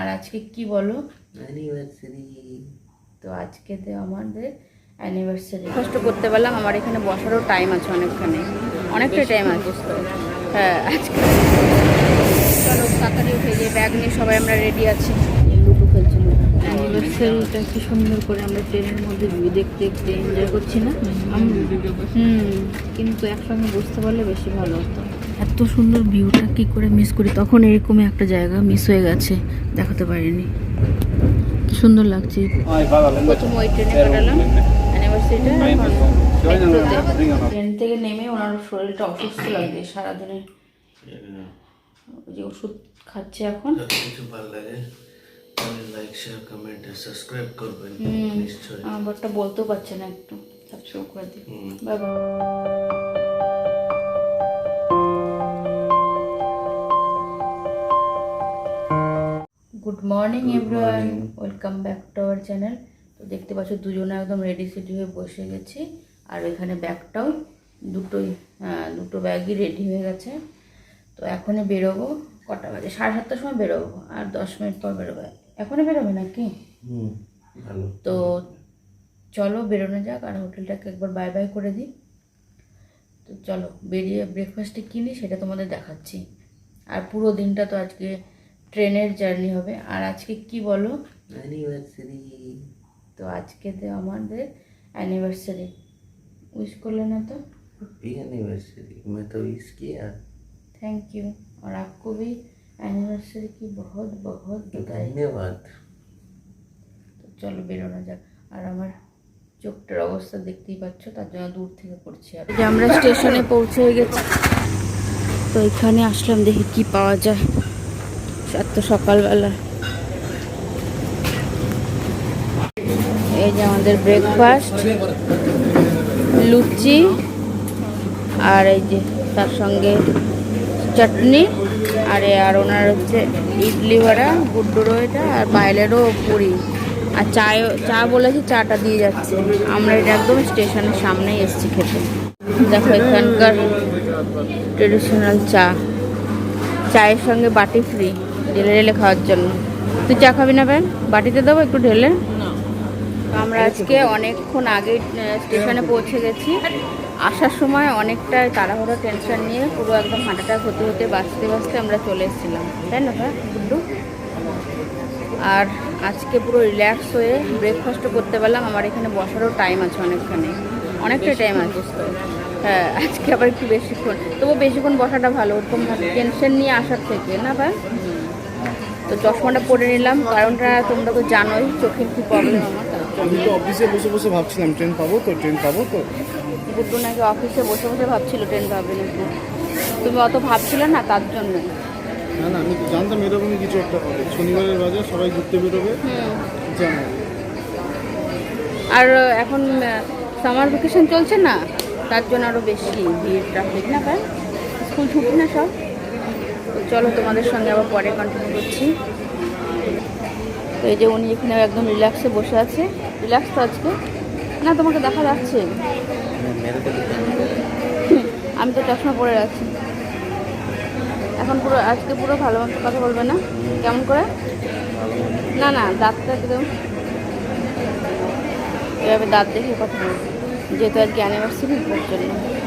আর আজকে কি বলো? অ্যানিভার্সারি তো আজকে তো আমাদের অ্যানিভার্সারি কষ্ট করতে পারলাম আমার এখানে বসারও টাইম আছে অনেকখানে। অনেকটা টাইম আছে। হ্যাঁ আজকে। চলো তাড়াতাড়ি উঠে গিয়ে ব্যাগ নিয়ে সবাই আমরা রেডি আছি। লুডো খেলছিল। অ্যানিভার্সারিটা কি সুন্দর করে আমরা ট্রেনের মধ্যে ভিউ দেখতে দেখতে এনজয় করছি না? হুম। কিন্তু একসঙ্গে বুঝতে পারলে বেশি ভালো হতো। এত সুন্দর ভিউটা কি করে মিস করি? তখন এরকমই একটা জায়গা মিস হয়ে গেছে দেখাতে পারিনি। সুন্দর লাগছে প্রথম ওই ট্রেনে কাটালাম ট্রেন থেকে নেমে ওনার শরীরটা অসুস্থ লাগছে সারাদিনে। যে ওষুধ খাচ্ছে এখন। কিছু ভালো লাগে লাইক শেয়ার কমেন্ট সাবস্ক্রাইব করবেন। নিশ্চয়ই। আমার বারটা বলতেও পারছে না একটু। সাবস্ক্রাইব করে। Bye bye good morning everyone welcome back to our channel তো দেখতে পাচ্ছ দুজনে একদম রেডি সেডি হয়ে বসে গেছি। আর এখানে ব্যাগটাও দুটোই হ্যাঁ দুটো ব্যাগই রেডি হয়ে গেছে। তো এখনই বেরোবো কটা বাজে? সাড়ে সাতটার সময় বেরোবো আর দশ মিনিট পর বেরোবো। এখনই বেরোবে নাকি? তো চলো বেরোনো যাক আর হোটেলটাকে একবার বাই বাই করে দিই। তো চলো বেরিয়ে ব্রেকফাস্টে কিনি সেটা তোমাদের দেখাচ্ছি। আর পুরো দিনটা তো আজকে ট্রেনের জার্নি হবে আর আজকে কি বলো অ্যানিভার্সারি তো আজকে তো আমাদের অ্যানিভার্সারি উইশ করলে না তো हैप्पी एनिवर्सरी मैं तो विश किया थैंक यू और आपको भी एनिवर्सरी की बहुत बहुत बधाई धन्यवाद তো চলো বেরোনো যাক আর আমার চোখটার অবস্থা দেখতেই পাচ্ছ তার জন্য দূর থেকে করছি আর যে আমরা স্টেশনে পৌঁছে গেছি তো এখানে আসলাম দেখি কি পাওয়া যায় এত সকালবেলা। এই যে আমাদের ব্রেকফাস্ট লুচি, আর এই যে তার সঙ্গে চাটনি, আর আর ওনার হচ্ছে ইডলি বড়া, গুড্ডুরো এটা আর বাইলেরও পুরি। আর চায় চা বলেছি, চাটা দিয়ে যাচ্ছে। আমরা এটা একদম স্টেশনের সামনেই এসেছি খেতে। দেখো এখানকার ট্রেডিশনাল চা। চায়ের সঙ্গে বাটি ফ্রি ঢেলে ঢেলে খাওয়ার জন্য। তুই চা খাবি না ভাই বাটিতে দেবো একটু ঢেলে? আমরা আজকে অনেকক্ষণ আগে স্টেশনে পৌঁছে গেছি। আসার সময় অনেকটা তাড়াহুড়ো টেনশন নিয়ে পুরো একদম হাঁটাটা হতে হতে বাঁচতে বাঁচতে আমরা চলে এসেছিলাম। তাই না ভাই গুড্ডু আর আজকে পুরো রিল্যাক্স হয়ে ব্রেকফাস্টও করতে পারলাম। আমার এখানে বসারও টাইম আছে অনেকখানে। অনেকটা টাইম আছে। হ্যাঁ আজকে আবার একটু বেশিক্ষণ। তবু বেশিক্ষণ বসাটা ভালো। ওরকম টেনশন নিয়ে আসার থেকে না ভাই তো চশমাটা পরে নিলাম কারণটা তোমরা তো জানোই চোখের কি প্রবলেম আমার। আমি তো অফিসে বসে বসে ভাবছিলাম ট্রেন পাবো তো ট্রেন পাবো তো। গুড্ডু নাকি অফিসে বসে বসে ভাবছিল ট্রেন পাবে নাকি। তুমি অত ভাবছিলে না তার জন্য? না না আমি তো জানতাম এরকমই কিছু একটা হবে। শনিবারের বাজার সবাই ঘুরতে বেরোবে। জানো। আর এখন সামার ভ্যাকেশন চলছে না? তার জন্য আরও বেশি ভিড় ট্রাফিক না ভাই স্কুল ছুটি না সব? চলো তোমাদের সঙ্গে আবার পরে কন্টিনিউ করছি। তো এই যে উনি এখানে একদম রিল্যাক্সে বসে আছে। রিল্যাক্স তো আজকে? না, তোমাকে দেখা যাচ্ছে। আমি তো চশমা পরে রাখছি এখন পুরো, আজকে পুরো ভালো কথা বলবে না? কেমন করে? না না, দাঁতটা একদম এভাবে দাঁত দেখে কথা বলবে। যেহেতু আজকে অ্যানিভার্সারি জন্য।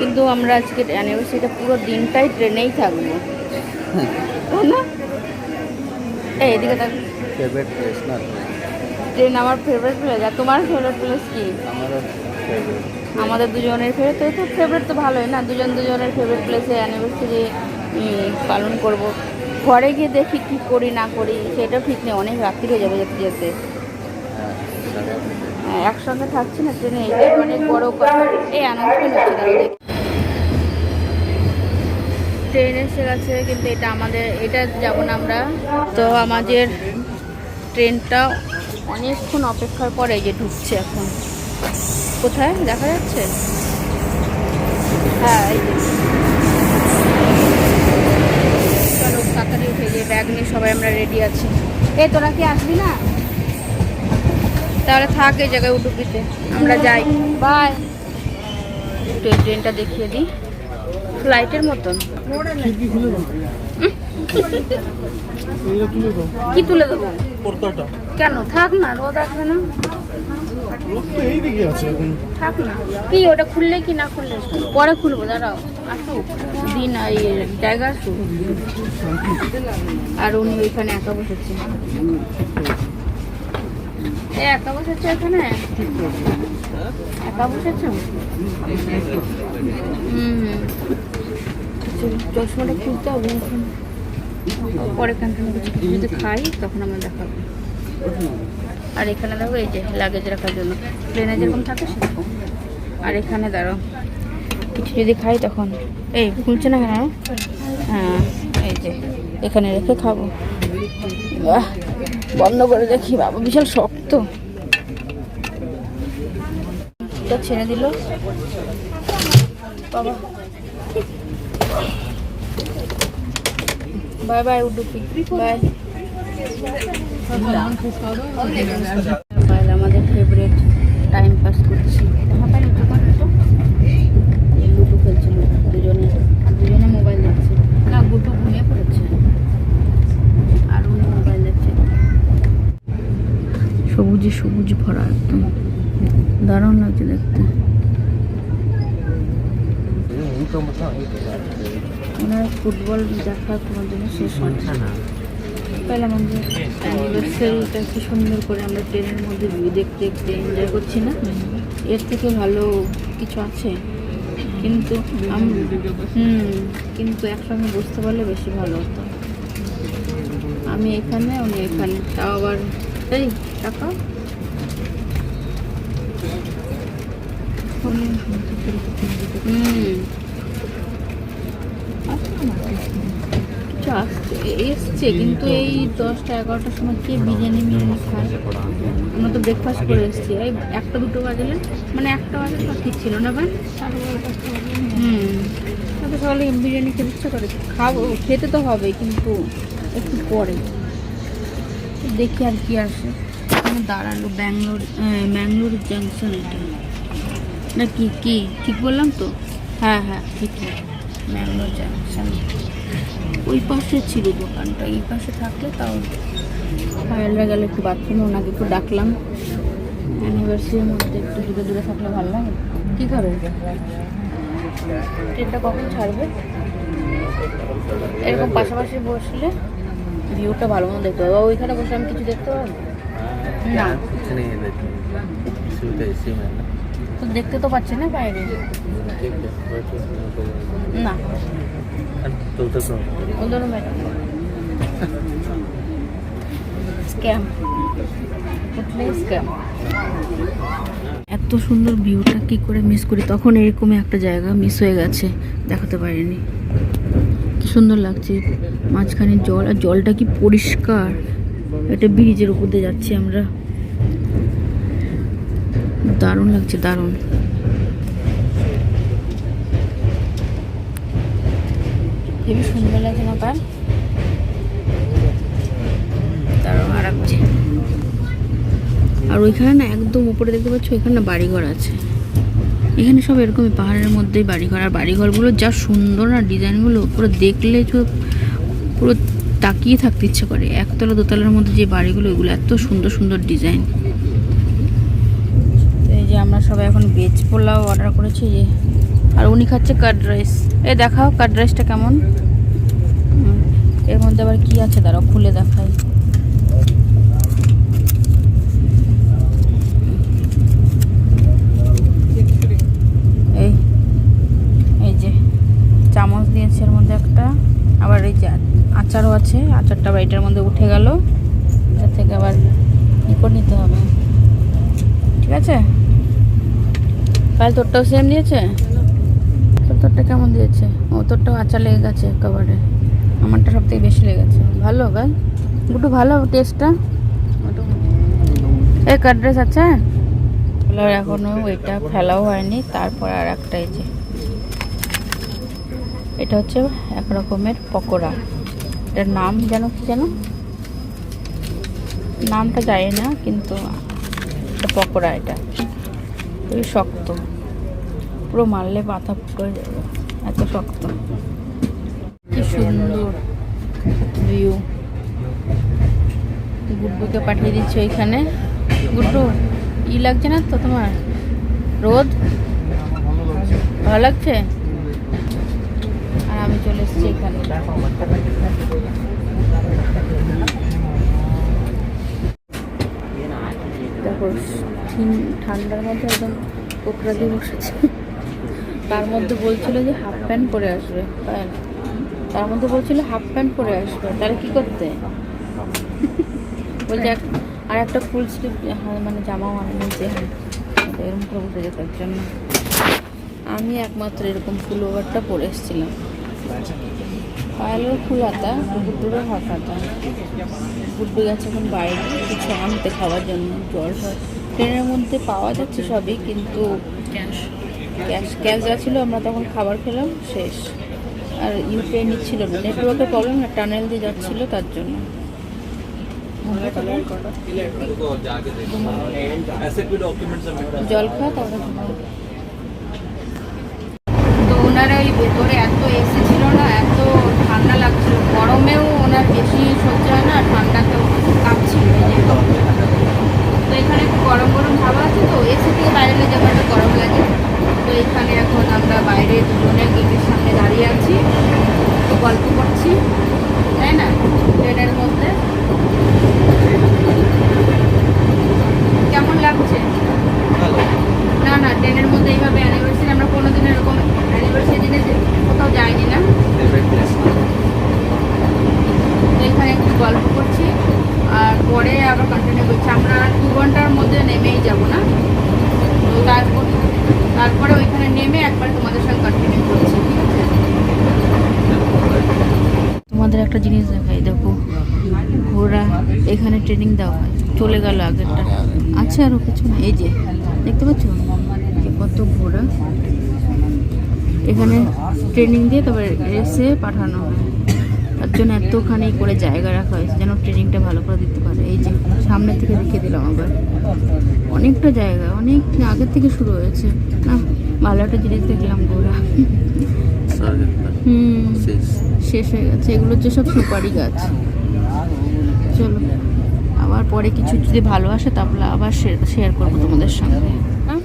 কিন্তু আমরা আজকে অ্যানিভার্সারিটা পুরো দিনটাই ট্রেনেই থাকব। না? এই এদিকে থাক। ফেভারিট প্লেস না? ট্রেন আমার ফেভারিট প্লেস আর তোমার ফেভারিট প্লেস কি? আমাদের দুজনের ফেভারিট তো ফেভারিট তো ভালোই না? দুজন দুজনের ফেভারিট প্লেসে অ্যানিভার্সারি পালন করব। ঘরে গিয়ে দেখি কি করি না করি সেটাও ঠিক নেই। অনেক রাত্রি হয়ে যাবে যেতে যেতে। হ্যাঁ, একসঙ্গে থাকছি না ট্রেনে। এটাই অনেক মানে বড় কথা। এই আনন্দ হচ্ছে তাহলে ট্রেন এসে গেছে, কিন্তু এটা আমাদের, এটা যাব না আমরা। তো আমাদের ট্রেনটা অনেকক্ষণ অপেক্ষার পরে যে ঢুকছে এখন। কোথায়? দেখা যাচ্ছে? হ্যাঁ চলো, তাড়াতাড়ি উঠে গিয়ে ব্যাগ নিয়ে সবাই আমরা রেডি আছি। এ তোরা কি আসবি না? তাহলে থাক এই জায়গায় উঠুপিতে আমরা যাই। বাই। ট্রেনটা দেখিয়ে দিই। লাইটের মতন। কি তুলে দেবো? কেন? থাক না রোদ আসবে না। থাক না। কি ওটা খুললে কি না খুললে? পরে খুলবো দাঁড়াও। আসুক। দিন এই জায়গা আসুক। আর উনি ওইখানে একা বসেছে। একা বসেছে এখানে? একা বসেছে? হুম। চশমাটা খুলতে হবে পরে এখান থেকে কিছু যদি খাই, তখন আমরা দেখাবো। আর এখানে দেখো, এই যে লাগেজ রাখার জন্য। প্লেনে যেরকম থাকে, সেরকম। আর এখানে দাঁড়াও কিছু যদি খাই, তখন এই, খুলছে না কেন? হ্যাঁ এই যে, এখানে রেখে খাব। বাহ বন্ধ করে দেখি, বাবা, বিশাল শক্ত। ছেড়ে দিল। বাবা bye bye Udupi bye mobile আমাদের ফেভারিট টাইম পাস করছি। দুজনে দুজনে মোবাইল না পড়েছে। আর মোবাইল সবুজে সবুজ ভরা একদম। দারুণ লাগছে দেখতে। ওনার ফুটবল দেখা তোমার জন্য শেষ হচ্ছে পেলাম আমরা। অ্যানিভার্সারিটা কি সুন্দর করে আমরা ট্রেনের মধ্যে view দেখতে দেখতে এনজয় করছি না? এর থেকে ভালো কিছু আছে। কিন্তু আম- হুম কিন্তু একসঙ্গে বুঝতে পারলে বেশি ভালো হতো। আমি এখানে উনি এখানে। তাও আবার এই টাকা হুম। এসছে কিন্তু এই দশটা এগারোটার সময় কে বিরিয়ানি মিরিয়ানি খায়? আমরা তো ব্রেকফাস্ট করে এসেছি। এই একটা দুটো বাজলে মানে একটা বাজে সব ঠিক ছিল না ভাই হুম তো সকালে বিরিয়ানি খেতে ইচ্ছে করে। খাব খেতে তো হবে কিন্তু একটু পরে। দেখি আর কি আসে। এখানে দাঁড়াল ব্যাঙ্গালোর ম্যাঙ্গালোর জাংশন এটা না কি কি? ঠিক বললাম তো? হ্যাঁ হ্যাঁ ঠিক ম্যাঙ্গালোর জাংশন ওই পাশে ছিল দোকানটা এই পাশে থাকলে তাও ভাইয়ালরা গেলে একটু বাথরুমে ওনাকে একটু ডাকলাম। অ্যানিভার্সারির মধ্যে একটু দূরে দূরে থাকলে ভালো লাগে। কী করে? ট্রেনটা কখন ছাড়বে? এরকম পাশাপাশি বসলে ভিউটা ভালো মতো দেখতে পাবো। ওইখানে বসে আমি কিছু দেখতে পাবো? না। তো দেখতে তো পাচ্ছি না বাইরে। না। এত সুন্দর ভিউটা কি করে মিস করি? তখন এরকম একটা জায়গা মিস হয়ে গেছে দেখাতে পারিনি। কি সুন্দর লাগছে। মাঝখানে জল আর জলটা কি পরিষ্কার। এটা ব্রিজের উপর দিয়ে যাচ্ছি আমরা। দারুণ লাগছে দারুণ। হেবি সুন্দর লাগছে না পার দারুণ আরামছে আর ওইখানে না একদম উপরে দেখতে পাচ্ছ ওইখানে না বাড়িঘর আছে। এখানে সব এরকমই পাহাড়ের মধ্যেই বাড়িঘর। আর বাড়িঘরগুলো যা সুন্দর না ডিজাইনগুলো, পুরো দেখলে পুরো তাকিয়ে থাকতে ইচ্ছে করে। একতলা, দোতলার মধ্যে যে বাড়িগুলো ওইগুলো এত সুন্দর সুন্দর ডিজাইন। এই যে আমরা সবাই এখন ভেজ পোলাও অর্ডার করেছি যে। আর উনি খাচ্ছে কার্ড রাইস এ দেখাও কার্ড রাইসটা কেমন? এর মধ্যে আবার কি আছে? দাঁড়াও, খুলে দেখাই। এই এই যে চামচ দিয়েছে এর মধ্যে একটা। আবার এই যে আচারও আছে, আচারটা আবার এটার মধ্যে উঠে গেল। এটার থেকে আবার ই নিতে হবে। ঠিক আছে? কাল তোরটাও সেম দিয়েছে তোরটা কেমন দিয়েছে? ও তোরটাও আচার লেগে গেছে একেবারে আমারটা সব থেকে বেশি লেগেছে ভালো গাল একটু ভালো টেস্টটা এই কার্ড ড্রেস আছে? এগুলোর এখনও এটা ফেলাও হয়নি। তারপর আর একটা এই যে। এটা হচ্ছে এক রকমের পকোড়া। এটার নাম যেন কি যেন? নামটা জানি না, কিন্তু পকোড়া এটা। খুবই শক্ত। পুরো মারলে মাথা ফুটো যাবে। এত শক্ত। কি সুন্দর ভিউ গুড্ডুকে পাঠিয়ে দিচ্ছি ওইখানে। গুড্ডু, ই লাগছে না তো তোমার? রোদ? ভালো লাগছে? আর আমি চলে এসেছি এখানে। ঠান্ডার মধ্যে একদম কোকড়া দিয়ে বসেছে তার মধ্যে বলছিল যে হাফ প্যান্ট পরে আসবে। তার মধ্যে বলছিল হাফ প্যান্ট পরে আসবে। তাহলে কি করতে? বলছে আর একটা ফুল স্লিভ মানে জামাও আনে নিচে এরকম করে বসে যেত জন্য আমি একমাত্র এরকম ফুল ওভারটা পরে এসেছিলাম। পায়েলের ফুল হাতা গুড্ডুরও হাফ হাতা গুড্ডু গেছে এখন বাইরে, কিছু আনতে খাওয়ার জন্য। জল ট্রেনের মধ্যে পাওয়া যাচ্ছে সবই, কিন্তু ক্যাশ ক্যাশ যা ছিল, আমরা তখন খাবার খেলাম, শেষ। আর ইউপিআই নিচ্ছিল না। নেটওয়ার্কের প্রবলেম না টানেল দিয়ে যাচ্ছিল তার জন্য। জল খাওয়া তারপর। তো ওনারা ওই ভেতরে এত এসি ছিল না, এত ঠান্ডা লাগছিল। গরমেও ওনার বেশি সহ্য হয় না ঠান্ডাতেও কাঁপছিল তো এখানে গরম গরম হাওয়া আছে, তো এসি থেকে বাইরে যেমন গরম লাগে। তো এখানে এখন আমরা বাইরে দুজনে গেটের সামনে দাঁড়িয়ে আছি। তো গল্প করছি। তাই না? ট্রেনের মধ্যে কেমন লাগছে না না ট্রেনের মধ্যে এইভাবে অ্যানিভার্সারি আমরা কোনোদিন এরকম অ্যানিভার্সারি দিনে যে- কোথাও যাইনি না তো এখানে একটু গল্প করছি আর পরে আবার কন্টিনিউ করছি আমরা আর দু ঘণ্টার মধ্যে নেমেই যাব না তো তারপর তারপরে ওইখানে নেমে একবার তোমাদের সঙ্গে কন্টিনিউ করছি ঠিক আছে তোমাদের একটা জিনিস দেখাই দেখো ঘোড়া এখানে ট্রেনিং দেওয়া হয় চলে গেল আগেরটা আছে আরও কিছু না? এই যে দেখতে পাচ্ছ? কত ঘোড়া এখানে ট্রেনিং দিয়ে তবে রেসে পাঠানো হয়। তার জন্য এতখানি করে জায়গা রাখা হয়েছে যেন ট্রেনিংটা ভালো করে দিতে পারে। এই যে সামনে থেকে রেখে দিলাম আবার। অনেকটা জায়গা অনেক আগের থেকে শুরু হয়েছে। না ভালো একটা জিনিস দেখলাম ঘোড়া হুম শেষ হয়ে গেছে। এগুলো হচ্ছে সব সুপারি গাছ। চলো। আবার পরে কিছু যদি ভালো আসে তাহলে আবার শেয়ার করব তোমাদের সঙ্গে। হ্যাঁ?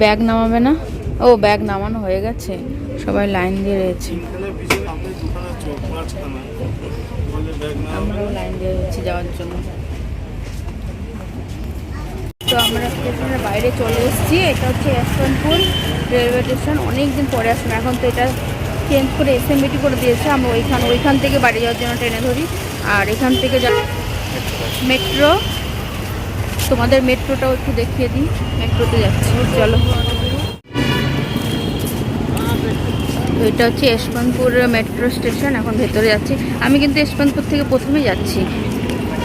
ব্যাগ নামাবে না? ও, ব্যাগ নামানো হয়ে গেছে। সবাই লাইন দিয়ে রয়েছে। আমরাও লাইন দিয়ে রয়েছি যাওয়ার জন্য। তো আমরা স্টেশনের বাইরে চলে এসেছি। এটা হচ্ছে যশবন্তপুর রেলওয়ে স্টেশন। অনেক দিন পরে আসলাম। এখন তো এটা চেঞ্জ করে এসএমবিটি করে দিয়েছে। আমরা ওইখান ওইখান থেকে বাড়ি যাওয়ার জন্য ট্রেনে ধরি। আর এখান থেকে যা মেট্রো। তোমাদের মেট্রোটাও একটু দেখিয়ে দিই। মেট্রোতে যাচ্ছি। চলো। এটা হচ্ছে যশবন্তপুর মেট্রো স্টেশন। এখন ভেতরে যাচ্ছি। আমি কিন্তু যশবন্তপুর থেকে প্রথমেই যাচ্ছি।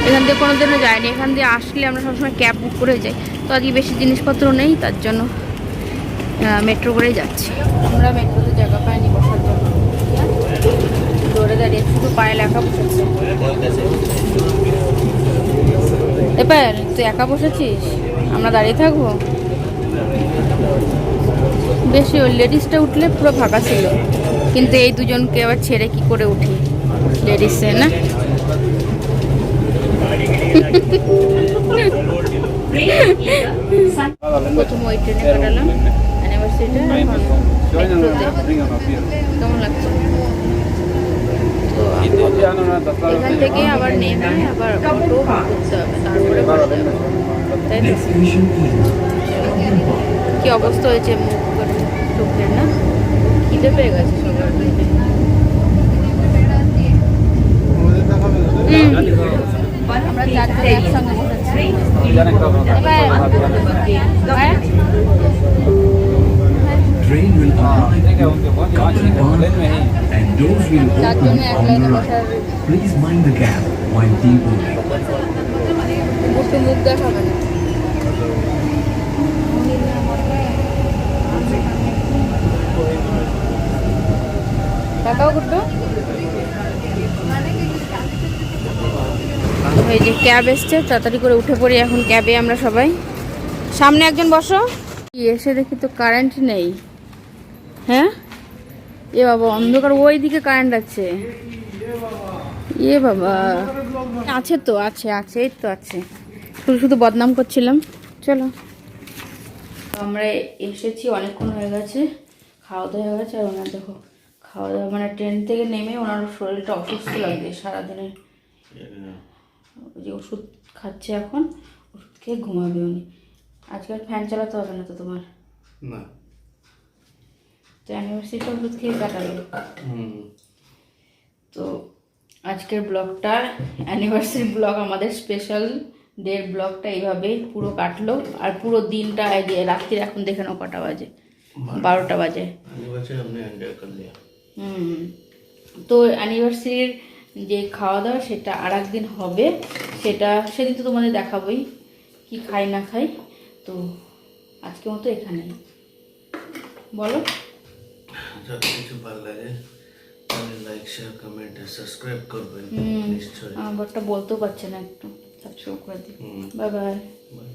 এখান থেকে কোনো দিনও যাইনি। এখান দিয়ে আসলে আমরা সবসময় ক্যাব বুক করে যাই। তো আজকে বেশি জিনিসপত্র নেই, তার জন্য মেট্রো করেই যাচ্ছি। আমরা মেট্রোতে জায়গা পাইনি বসার জন্য। দৌড়ে দাঁড়িয়ে শুধু পায়ে লেখা বসেছে। এবার তুই একা বসেছিস? আমরা দাঁড়িয়ে থাকব? বেশি ওই লেডিসটা উঠলে পুরো ফাঁকা ছিল। কিন্তু এই দুজনকে আবার ছেড়ে কি করে উঠি? লেডিসে না? প্রথম ওই ট্রেনে কাটালাম। অ্যানিভার্সারিটা কেমন লাগছে? এখান থেকে আবার নেমে আবার অটো করতে হবে তারপরে বাড়ি যাবে তাই তো কি অবস্থা হয়েছে মুখ করে চোখের না খিদে পেয়ে গেছে সবার হুম। আমরা চারজন একসঙ্গে বসেছি doors will open on বসার right. Please mind the gap while করতো এই যে ক্যাব এসছে তাড়াতাড়ি করে উঠে পড়ি এখন ক্যাবে আমরা সবাই। সামনে একজন বসো। কি এসে দেখি তো কারেন্ট নেই। হ্যাঁ? এ বাবা, অন্ধকার ওই দিকে কারেন্ট আছে। এ বাবা। আছে তো, আছে আছে, এই তো আছে। শুধু শুধু বদনাম করছিলাম। চলো। আমরা এসেছি, অনেকক্ষণ হয়ে গেছে। খাওয়া দাওয়া হয়ে গেছে, আর ওনার দেখো, খাওয়া দাওয়া মানে ট্রেন থেকে নেমে ওনার শরীরটা অসুস্থ লাগছে সারাদিনের। যে ওষুধ খাচ্ছে এখন, ওষুধ খেয়ে ঘুমাবে উনি। আজকাল ফ্যান চালাতে হবে না তো তোমার? না। তো অ্যানিভার্সারি দুধ খেয়ে কাটালো তো আজকের ব্লগটা অ্যানিভার্সারি ব্লগ আমাদের স্পেশাল ডের ব্লগটা এইভাবে পুরো কাটলো। আর পুরো দিনটা আগে রাত্রির এখন দেখে নাও কটা বাজে? বারোটা। বাজে। হুম। তো অ্যানিভার্সারির যে খাওয়া দাওয়া সেটা আর একদিন হবে। সেটা সেদিন তো তোমাদের দেখাবোই কি খাই না খাই। তো আজকে মতো এখানে বলো। কিছু ভালো লাগে তাহলে লাইক শেয়ার কমেন্ট আর সাবস্ক্রাইব করবেন নিশ্চয়ই আমার বরটা বলতেও পারছে না একটু সাবস্ক্রাইব করে দিই হুম বাই বাই Bye.